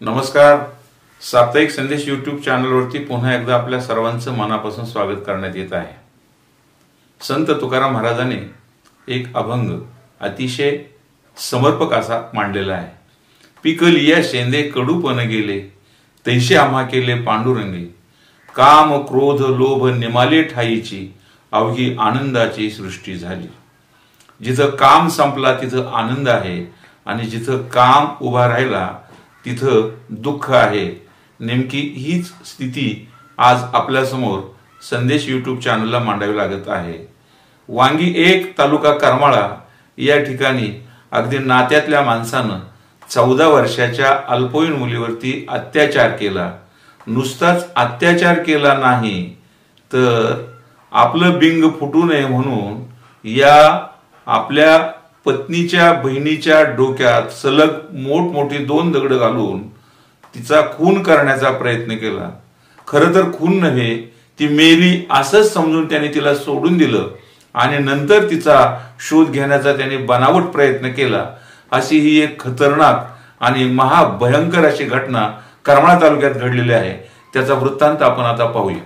नमस्कार. साप्ताहिक संदेश यूट्यूब चॅनलवरती पुन्हा एकदा आपल्या सर्वांचं मनापासून स्वागत करण्यात येत आहे. संत तुकाराम महाराजांनी एक अभंग अतिशय समर्पक असा मांडलेला आहे. पिकल या शेंदे कडूपण गेले तैसे आम्हा केले पांडुरंगे. काम क्रोध लोभ निमाले ठाईची अवघी आनंदाची सृष्टी झाली. जिथं काम संपला तिथं आनंद आहे आणि जिथं काम उभा राहिला तिथं दुःख आहे. नेमकी हीच स्थिती आज आपल्यासमोर संदेश यूट्यूब चॅनलला मांडावी लागत आहे. वांगी एक तालुका करमाळा या ठिकाणी अगदी नात्यातल्या माणसानं चौदा वर्षाच्या अल्पवयीन मुलीवरती अत्याचार केला. नुसताच अत्याचार केला नाही तर आपलं बिंग फुटू नये म्हणून या आपल्या पत्नीच्या बहिणीच्या डोक्यात सलग मोठमोठी दोन दगड घालून तिचा खून करण्याचा प्रयत्न केला. खरं तर खून नव्हे ती मेली असंच समजून त्याने तिला सोडून दिलं आणि नंतर तिचा शोध घेण्याचा त्याने बनावट प्रयत्न केला. अशी ही एक खतरनाक आणि महाभयंकर अशी घटना करमाळा तालुक्यात घडलेली आहे. त्याचा वृत्तांत आपण आता पाहूया.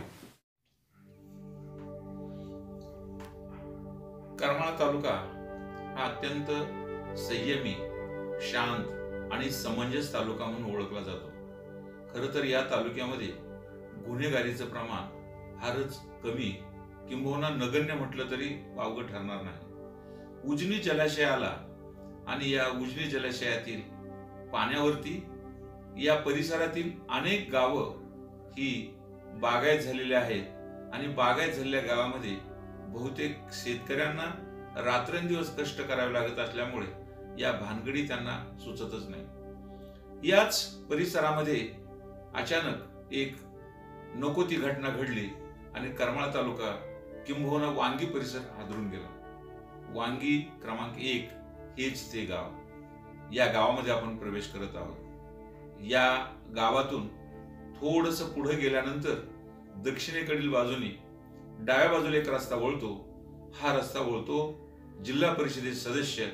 करमाळा तालुका अत्यंत संयमी शांत आणि समंजस तालुका म्हणून ओळखला जातो. खर तर या तालुक्यामध्ये गुन्हेगारीचं प्रमाण फारच कमी किंबहुना नगण्य म्हटलं तरी वावगं ठरणार नाही. उजनी जलाशयाला आणि या उजनी जलाशयातील पाण्यावरती या परिसरातील अनेक गावं ही बागायत झालेली आहेत आणि बागायत झालेल्या गावामध्ये बहुतेक शेतकऱ्यांना रात्रंदिवस कष्ट करावे लागत असल्यामुळे या भानगडी त्यांना सुचतच नाही. याच परिसरामध्ये अचानक एक नको ती घटना घडली आणि करमाळा तालुका किंबहुना वांगी परिसर हादरून गेला. वांगी क्रमांक एक हेच ते गाव. या गावामध्ये आपण प्रवेश करत आहोत. या गावातून थोडस पुढे गेल्यानंतर दक्षिणेकडील बाजूने डाव्या बाजूला एक रस्ता वळतो. हा रस्ता वळतो जिल्हा परिषदेचे सदस्य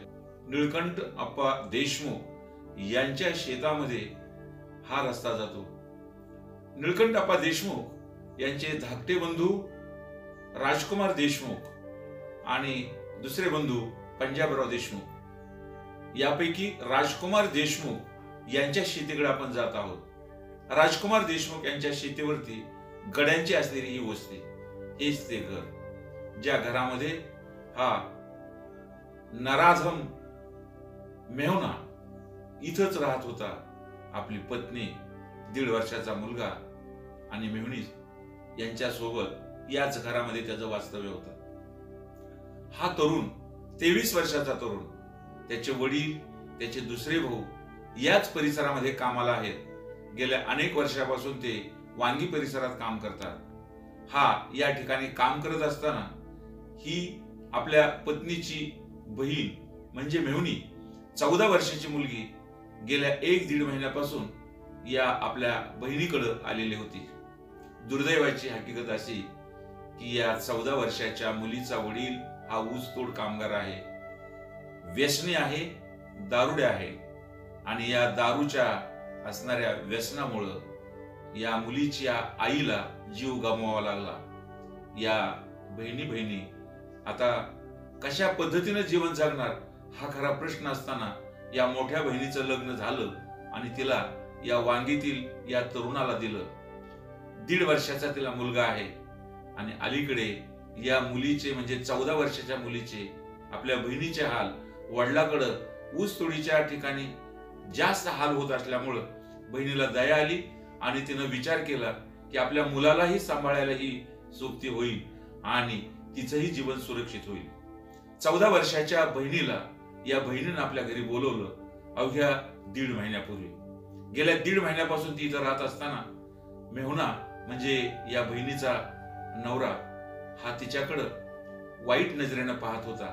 निळकंठ अप्पा देशमुख यांच्या शेतामध्ये हा रस्ता जातो. निळकंठ अप्पा देशमुख यांचे धाकटे बंधू राजकुमार देशमुख आणि दुसरे बंधू पंजाबराव देशमुख. यापैकी राजकुमार देशमुख यांच्या शेतीकडे आपण जात आहोत. राजकुमार देशमुख यांच्या शेतीवरती गड्यांची असलेली ही वस्ती हेच ते घर. ज्या घरामध्ये हा नराधम मेहुना इथंच राहत होता आपली पत्नी दीड वर्षाचा मुलगा आणि मेहुणी यांच्या सोबत याच घरामध्ये त्याचं वास्तव्य होतं. हा तरुण तेवीस वर्षाचा तरुण त्याचे वडील त्याचे दुसरे भाऊ याच परिसरामध्ये कामाला आहेत. गेल्या अनेक वर्षापासून ते वांगी परिसरात काम करतात. हा या ठिकाणी काम करत असताना ही आपल्या पत्नीची बहीण म्हणजे मेहुणी चौदा वर्षाची मुलगी गेल्या एक दीड महिन्यापासून या आपल्या बहिणीकडं आलेली होती. दुर्दैवाची हकीकत अशी की या चौदा वर्षाच्या मुलीचा वडील हा ऊसतोड कामगार आहे. व्यसनी आहे दारुडे आहे आणि या दारूच्या असणाऱ्या व्यसनामुळं या मुलीच्या आईला जीव गमवावा लागला. या बहिणी बहिणी आता कशा पद्धतीनं जीवन जगणार हा खरा प्रश्न असताना या मोठ्या बहिणीचं लग्न झालं आणि तिला या वांगीतील या तरुणाला दिलं. दीड वर्षाचा तिला मुलगा आहे आणि अलीकडे या मुलीचे म्हणजे चौदा वर्षाच्या मुलीचे आपल्या बहिणीचे हाल वडिलाकडं ऊस तोडीच्या ठिकाणी जास्त हाल होत असल्यामुळं बहिणीला दया आली आणि तिनं विचार केला की आपल्या मुलालाही सांभाळायला ही सोबती होईल. आणि तिचंही जीवन सुरक्षित होईल. चौदा वर्षाच्या बहिणीला या बहिणीनं आपल्या घरी बोलवलं अवघ्या दीड महिन्यापूर्वी. गेल्या दीड महिन्यापासून ती इथं राहत असताना मेहुना म्हणजे या बहिणीचा नवरा हा तिच्याकडं वाईट नजरेनं पाहत होता.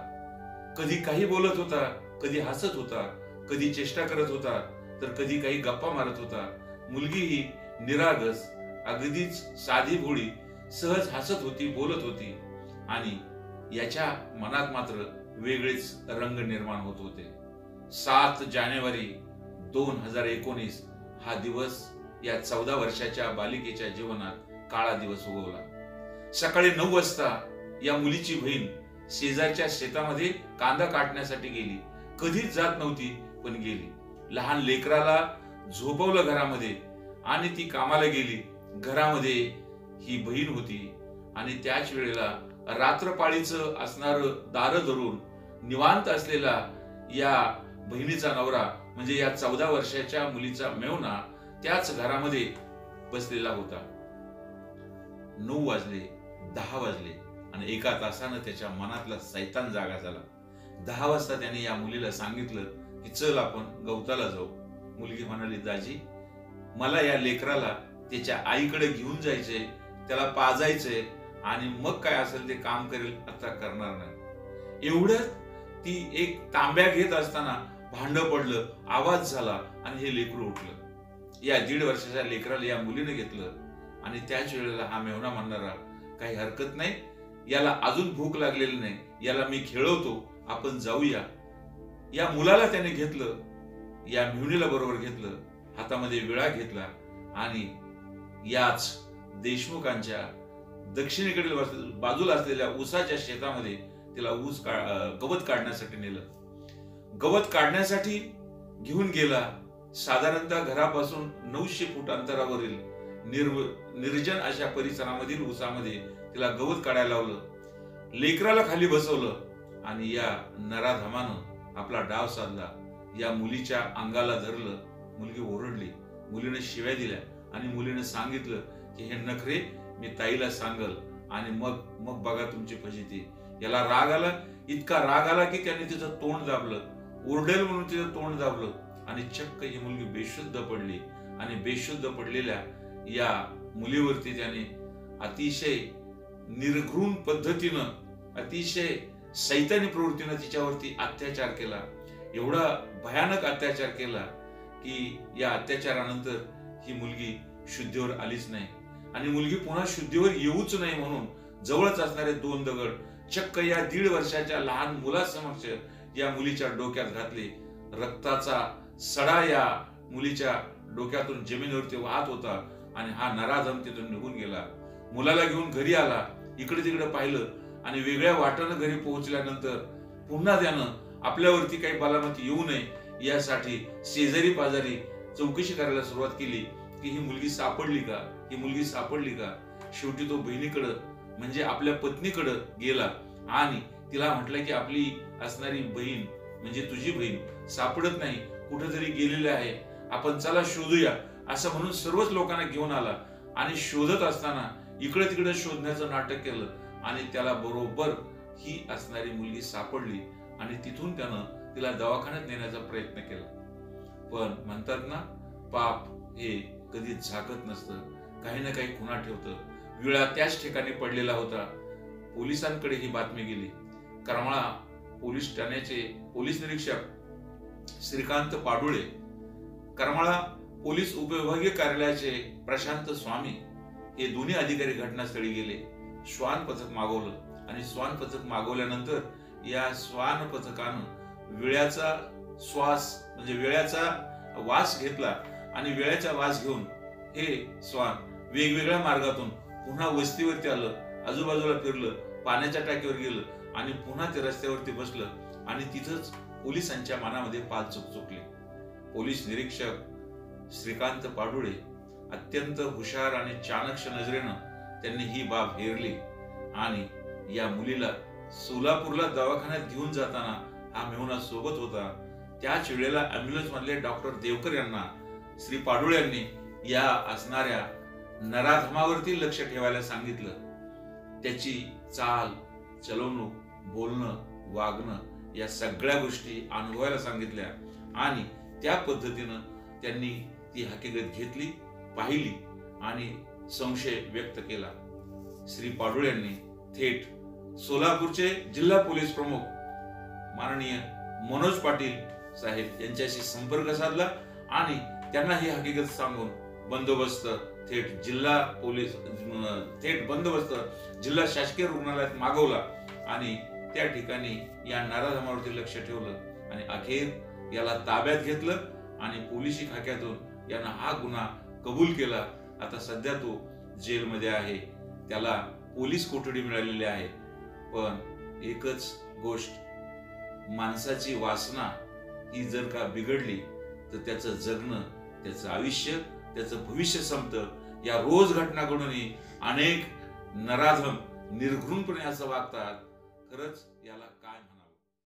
कधी काही बोलत होता कधी हसत होता कधी चेष्टा करत होता तर कधी काही गप्पा मारत होता. मुलगी ही निरागस अगदीच साधी भोळी सहज हसत होती बोलत होती. आणि याच्या मनात मात्र वेगळेच रंग निर्माण होत होते. सात जानेवारी दोन हजार एकोणीस हा दिवस या चौदा वर्षाच्या बालिकेच्या जीवनात काळा दिवस उगवला. सकाळी नऊ वाजता या मुलीची बहीण शेजारच्या शेतामध्ये कांदा काटण्यासाठी गेली. कधीच जात नव्हती पण गेली. लहान लेकराला झोपवलं घरामध्ये आणि ती कामाला गेली. घरामध्ये ही बहीण होती आणि त्याच वेळेला रात्रपाळीचं असणार दार धरून निवांत असलेला या बहिणीचा नवरा म्हणजे या चौदा वर्षाच्या मुलीचा मेवना त्याच घरामध्ये बसलेला होता. नऊ वाजले दहा वाजले आणि एका तासानं त्याच्या मनातला सैतान जागा झाला. दहा वाजता त्याने या मुलीला सांगितलं की चल आपण गवताला जाऊ. मुलगी म्हणाली दाजी मला या लेकराला त्याच्या आईकडे घेऊन जायचंय त्याला पाजायचंय आणि मग काय असेल ते काम करेल आता करणार नाही. एवढं ती एक तांब्या घेत असताना भांड पडलं आवाज झाला आणि हे लेकरू उठलं. या दीड वर्षाच्या लेकराला या मुलीने घेतलं आणि त्याच वेळेला हा मेवना म्हणणारा काही हरकत नाही याला अजून भूक लागलेली नाही याला मी खेळवतो आपण जाऊया. या मुलाला त्याने घेतलं या मिहुनीला बरोबर घेतलं हातामध्ये विळा घेतला आणि याच देशमुखांच्या दक्षिणेकडील बाजूला असलेल्या ऊसाच्या शेतामध्ये तिला ऊस का गवत काढण्यासाठी नेलं. गवत काढण्यासाठी घेऊन गेला. साधारणतः घरापासून नऊशे फूट अंतरावरील निर्व निर्जन अशा परिसरामधील ऊसामध्ये तिला गवत काढायला लावलं. लेकराला खाली बसवलं आणि या नराधमानं आपला डाव साधला. या मुलीच्या अंगाला धरलं. मुलगी ओरडली. मुलीने शिव्या दिल्या आणि मुलीने सांगितलं की हे नखरे मी ताईला सांगल आणि मग मग बघा तुमची फजिती याला राग आला इतका राग आला की त्याने तिचं तोंड दाबलं. ओरडेल म्हणून तिचं तोंड दाबलं. आणि चक्क ही मुलगी बेशुद्ध पडली. आणि बेशुद्ध पडलेल्या या मुलीवरती त्याने अतिशय निर्घृण पद्धतीनं अतिशय सैतानी प्रवृत्तीनं तिच्यावरती अत्याचार केला. एवढा भयानक अत्याचार केला की या अत्याचारानंतर ही मुलगी शुद्धीवर आलीच नाही. आणि मुलगी पुन्हा शुद्धीवर येऊच नाही म्हणून जवळच असणारे दोन दगड चक्क या दीड वर्षाच्या लहान मुलासमक्ष या मुलीच्या डोक्यात घातले. रक्ताचा सडा या मुलीच्या डोक्यातून जमिनीवरती वाहत होता आणि हा नराधम तिथून निघून गेला. मुलाला घेऊन घरी आला. इकडे तिकडे पाहिलं आणि वेगळ्या वाटानं घरी पोहोचल्यानंतर पुन्हा त्यानं आपल्यावरती काही बालामती येऊ नये यासाठी शेजारी पाजारी चौकशी करायला सुरुवात केली की ही मुलगी सापडली का? ही मुलगी सापडली का? शेवटी तो बहिणीकडं म्हणजे आपल्या पत्नीकडं गेला आणि तिला म्हटलं की आपली असणारी बहीण म्हणजे तुझी बहीण सापडत नाही कुठेतरी गेलेली आहे. आपण चला शोधूया असं म्हणून सर्वच लोकांना घेऊन आला आणि शोधत असताना इकडे तिकडे शोधण्याचं नाटक केलं आणि त्याला बरोबर ही असणारी मुलगी सापडली आणि तिथून त्यानं तिला दवाखान्यात नेण्याचा प्रयत्न केला. पण म्हणतात ना पाप हे कधीच झाकत नसतं. काही ना काही खुणा ठेवतं. विळा त्याच ठिकाणी पडलेला होता. पोलिसांकडे ही बातमी गेली. करमाळा पोलीस ठाण्याचे पोलीस निरीक्षक श्रीकांत पाडुळे करमाळा पोलीस उपविभागीय कार्यालयाचे प्रशांत स्वामी हे दोन्ही अधिकारी घटनास्थळी गेले. श्वान पथक मागवलं आणि श्वान पथक मागवल्यानंतर या श्वान पथकानं विळ्याचा श्वास म्हणजे विळ्याचा वास घेतला आणि वेळ्याचा वास घेऊन हे श्वान वेगवेगळ्या मार्गातून पुन्हा वस्तीवरती आलं आजूबाजूला फिरलं पाण्याच्या टाकीवर गेलं आणि पुन्हा ते रस्त्यावरती बसलं आणि तिथंच पोलिसांच्या मनामध्ये पाच चुकचुकले पोलीस निरीक्षक श्रीकांत पाडुळे अत्यंत हुशार आणि चाणक्य नजरेनं त्यांनी ही बाब हेरली आणि या मुलीला सोलापूरला दवाखान्यात घेऊन जाताना हा मेहुणा सोबत होता. त्याच वेळेला अँब्युलन्स मधले डॉक्टर देवकर यांना श्री पाडुळे यांनी या असणाऱ्या नराधमावरती लक्ष ठेवायला सांगितलं. त्याची चाल चलवणूक बोलणं वागणं या सगळ्या गोष्टी अनुभवायला सांगितल्या आणि त्या पद्धतीनं त्यांनी ती हकीकत घेतली पाहिली आणि संशय व्यक्त केला. श्री पाडुळ यांनी थेट सोलापूरचे जिल्हा पोलीस प्रमुख माननीय मनोज पाटील साहेब यांच्याशी संपर्क साधला आणि त्यांना ही हकीकत सांगून बंदोबस्त थेट जिल्हा पोलीस थेट बंदोबस्त जिल्हा शासकीय रुग्णालयात मागवला आणि त्या ठिकाणी या नाराधमावरती लक्ष ठेवलं आणि अखेर याला ताब्यात घेतलं आणि पोलिसी खाक्यातून यानं हा गुन्हा कबूल केला. आता सध्या तो जेलमध्ये आहे. त्याला पोलीस कोठडी मिळालेली आहे. पण एकच गोष्ट माणसाची वासना ही जर का बिघडली तर त्याचं जगणं त्याचं आयुष्य त्याचं भविष्य संपतं. या रोज घटना घडूनही अनेक नराधम निर्घृणपणे असं वागतात. खरंच याला